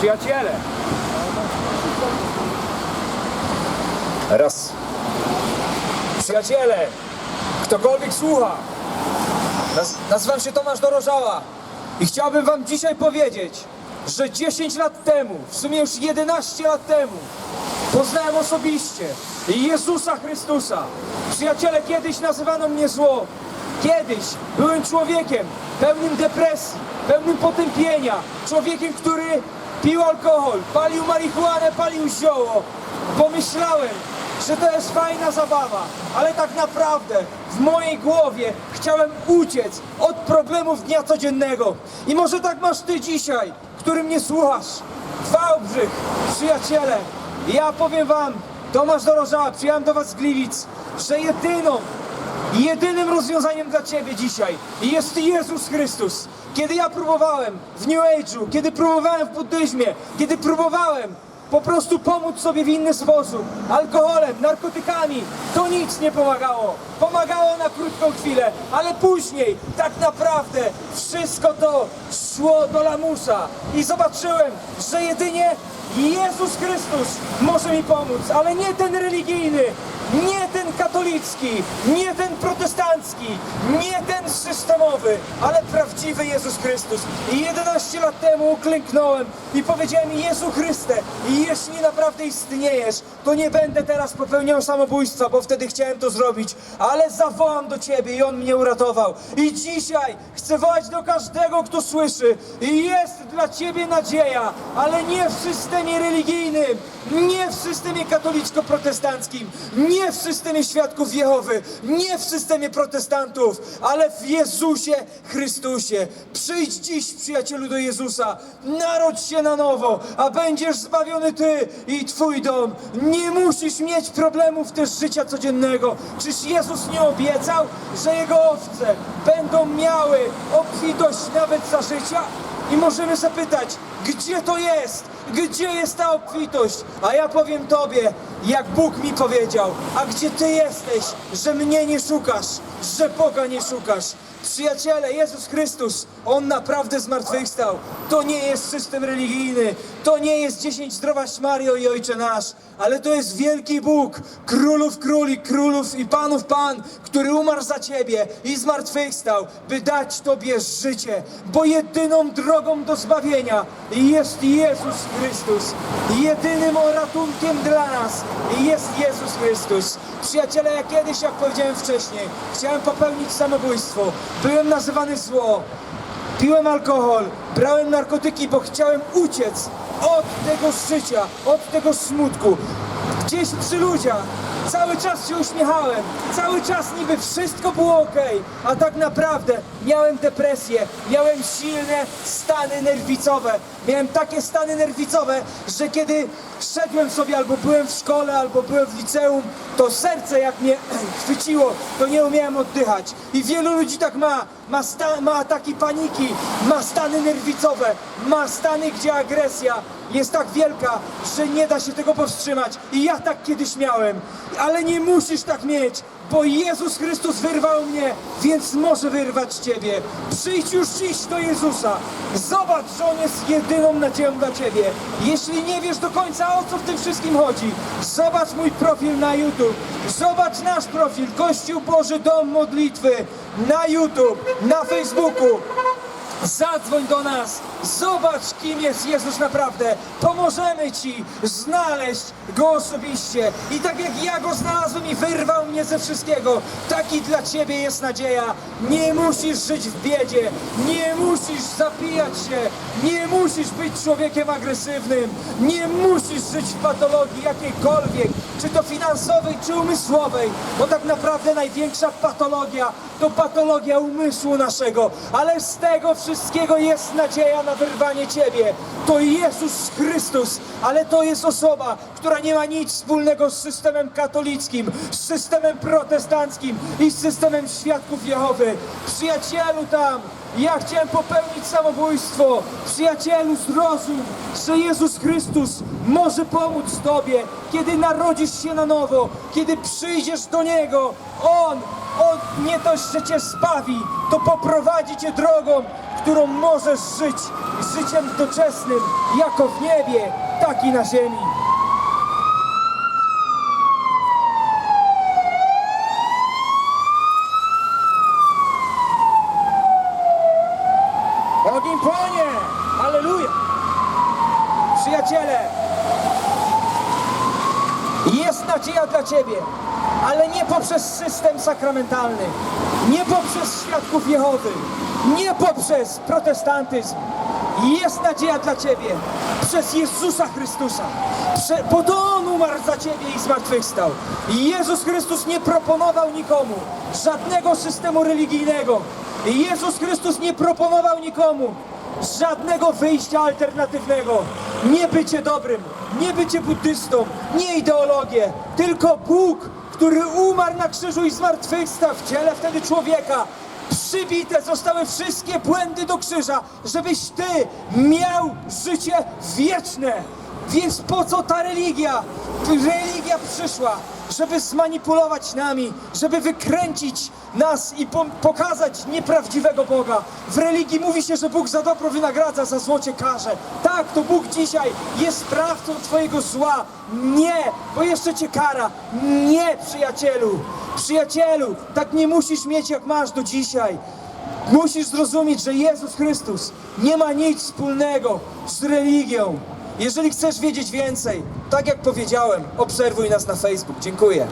Przyjaciele. Raz. Przyjaciele, ktokolwiek słucha, naz nazywam się Tomasz Dorożała i chciałbym wam dzisiaj powiedzieć, że 10 lat temu, w sumie już 11 lat temu, poznałem osobiście Jezusa Chrystusa. Przyjaciele, kiedyś nazywano mnie zło. Kiedyś byłem człowiekiem pełnym depresji, pełnym potępienia, człowiekiem, który pił alkohol, palił marihuanę, palił zioło. Pomyślałem, że to jest fajna zabawa, ale tak naprawdę w mojej głowie chciałem uciec od problemów dnia codziennego. I może tak masz ty dzisiaj, który mnie słuchasz. Wałbrzych, przyjaciele, ja powiem wam, Tomasz Dorożała, przyjechałem do was z Gliwic, że jedyną Jedynym rozwiązaniem dla Ciebie dzisiaj jest Jezus Chrystus. Kiedy ja próbowałem w New Age'u, kiedy próbowałem w buddyzmie, kiedy próbowałem po prostu pomóc sobie w inny sposób, alkoholem, narkotykami, to nic nie pomagało. Pomagało na krótką chwilę, ale później tak naprawdę wszystko to szło do lamusa i zobaczyłem, że jedynie Jezus Chrystus może mi pomóc, ale nie ten religijny, nie ten katolicki, nie ten protestancki, nie ten systemowy, ale prawdziwy Jezus Chrystus. I 11 lat temu uklęknąłem i powiedziałem Jezu Chryste, jeśli naprawdę istniejesz, to nie będę teraz popełniał samobójstwa, bo wtedy chciałem to zrobić, ale zawołam do Ciebie i On mnie uratował. I dzisiaj chcę wołać do każdego, kto słyszy, jest dla Ciebie nadzieja, ale nie w systemie religijnym, nie w systemie katolicko-protestanckim, nie w systemie świadków Jehowy, nie w systemie protestantów, ale w Jezusie Chrystusie. Przyjdź dziś, przyjacielu, do Jezusa, narodź się na nowo, a będziesz zbawiony Ty i Twój dom. Nie musisz mieć problemów też życia codziennego. Czyż Jezus nie obiecał, że Jego owce będą miały obfitość nawet za życia? I możemy zapytać, gdzie to jest? Gdzie jest ta obfitość? A ja powiem Tobie, jak Bóg mi powiedział, a gdzie Ty jesteś, że mnie nie szukasz, że Boga nie szukasz? Przyjaciele, Jezus Chrystus, On naprawdę zmartwychwstał. To nie jest system religijny, to nie jest dziesięć zdrowaś Mario i Ojcze Nasz, ale to jest wielki Bóg, królów króli, królów i panów pan, który umarł za Ciebie i zmartwychwstał, by dać Tobie życie, bo jedyną drogą do zbawienia jest Jezus Chrystus. Jedynym ratunkiem dla nas jest Jezus Chrystus. Przyjaciele, ja kiedyś, jak powiedziałem wcześniej, chciałem popełnić samobójstwo. Byłem nazywany zło. Piłem alkohol, brałem narkotyki, bo chciałem uciec od tego życia, od tego smutku. Gdzieś przy ludziach cały czas się uśmiechałem, cały czas niby wszystko było ok, a tak naprawdę miałem depresję, miałem silne stany nerwicowe. Miałem takie stany nerwicowe, że kiedy szedłem sobie albo byłem w szkole, albo byłem w liceum, to serce jak mnie chwyciło, to nie umiałem oddychać. I wielu ludzi tak ma, ma, sta, ma ataki paniki, ma stany nerwicowe, ma stany, gdzie agresja jest tak wielka, że nie da się tego powstrzymać. I ja tak kiedyś miałem, ale nie musisz tak mieć, bo Jezus Chrystus wyrwał mnie, więc może wyrwać Ciebie. Przyjdź już dziś do Jezusa. Zobacz, że On jest jedyną nadzieją dla Ciebie. Jeśli nie wiesz do końca, o co w tym wszystkim chodzi, zobacz mój profil na YouTube. Zobacz nasz profil, Kościół Boży Dom Modlitwy na YouTube, na Facebooku. Zadzwoń do nas, zobacz kim jest Jezus naprawdę. Pomożemy Ci znaleźć Go osobiście. I tak jak ja Go znalazłem i wyrwał mnie ze wszystkiego, tak i dla Ciebie jest nadzieja. Nie musisz żyć w biedzie, nie musisz zapijać się, nie musisz być człowiekiem agresywnym, nie musisz żyć w patologii jakiejkolwiek, czy to finansowej, czy umysłowej, bo tak naprawdę największa patologia to patologia umysłu naszego, ale z tego wszystkiego jest nadzieja na wyrwanie Ciebie. To Jezus Chrystus, ale to jest osoba, która nie ma nic wspólnego z systemem katolickim, z systemem protestanckim i z systemem świadków Jehowy. Przyjacielu tam, ja chciałem popełnić samobójstwo. Przyjacielu, zrozum, że Jezus Chrystus może pomóc Tobie, kiedy narodzisz się na nowo, kiedy przyjdziesz do Niego. On, On nie dość, że cię zbawi, to poprowadzi cię drogą, którą możesz żyć życiem doczesnym, jako w niebie, tak i na ziemi. Ogień! Halleluja! Przyjaciele, jest nadzieja dla Ciebie, ale nie poprzez system sakramentalny, nie poprzez świadków Jehowy, nie poprzez protestantyzm. Jest nadzieja dla Ciebie przez Jezusa Chrystusa, Prze- bo On umarł za Ciebie i zmartwychwstał. Jezus Chrystus nie proponował nikomu żadnego systemu religijnego. I Jezus Chrystus nie proponował nikomu żadnego wyjścia alternatywnego. Nie bycie dobrym, nie bycie buddystą, nie ideologię, tylko Bóg, który umarł na krzyżu i zmartwychwstał w ciele wtedy człowieka. Przybite zostały wszystkie błędy do krzyża, żebyś ty miał życie wieczne. Więc po co ta religia? Religia przyszła, żeby zmanipulować nami, żeby wykręcić nas i po pokazać nieprawdziwego Boga. W religii mówi się, że Bóg za dobro wynagradza, za zło cię karze. Tak, to Bóg dzisiaj jest sprawcą twojego zła. Nie, bo jeszcze cię kara. Nie, przyjacielu. Przyjacielu, tak nie musisz mieć jak masz do dzisiaj. Musisz zrozumieć, że Jezus Chrystus nie ma nic wspólnego z religią. Jeżeli chcesz wiedzieć więcej, tak jak powiedziałem, obserwuj nas na Facebook. Dziękuję.